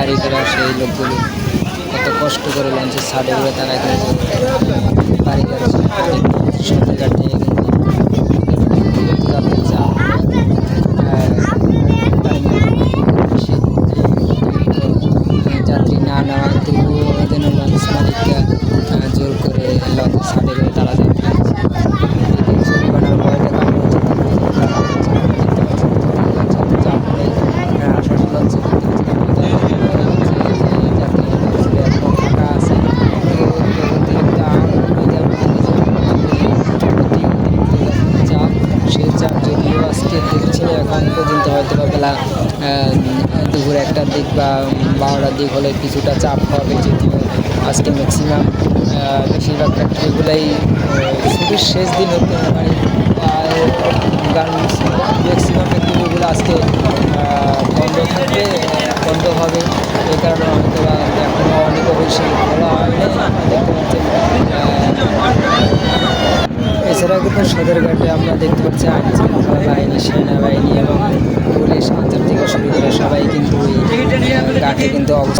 গাড়ি ঘোড়া সেই লোকগুলো কত কষ্ট করে লঞ্চের সাড়ে ঘুরে তারা বাড়ি করেছে সেই চাপ যদিও আজকে দেখছি এখন পর্যন্ত হয়তো বা বেলা দুপুর একটার দিক বা বারোটার দিক হলে কিছুটা চাপ হবে যদিও আজকে ম্যাক্সিমাম বেশিরভাগ ফ্যাক্টরিগুলোই ছুটির শেষ দিন হতে পারে গার্মেন্টস ম্যাক্সিমাম ফ্যাক্টরিগুলো আজকে বন্ধ থাকবে, বন্ধ হবে, এই কারণে হয়তো বা এখনও অনেক বেশি সদরঘাটে আমরা দেখতে পাচ্ছি আইনশৃঙ্খলা বাহিনী সেনাবাহিনী এবং পুলিশ আন্তর্জাতিক শুরু করে সবাই কিন্তু ঘাটে কিন্তু অবস্থান